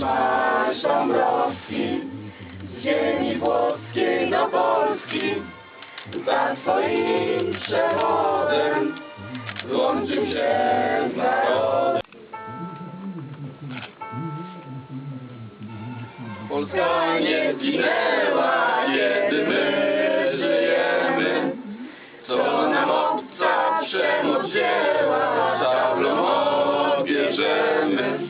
marsz Dąbrowski, z ziemi włoskiej do Polski, za twoim przewodem złączył się z narodem. Polska nie zginęła, kiedy my żyjemy, co nam obca przemoc wzięła, szablą obierzemy.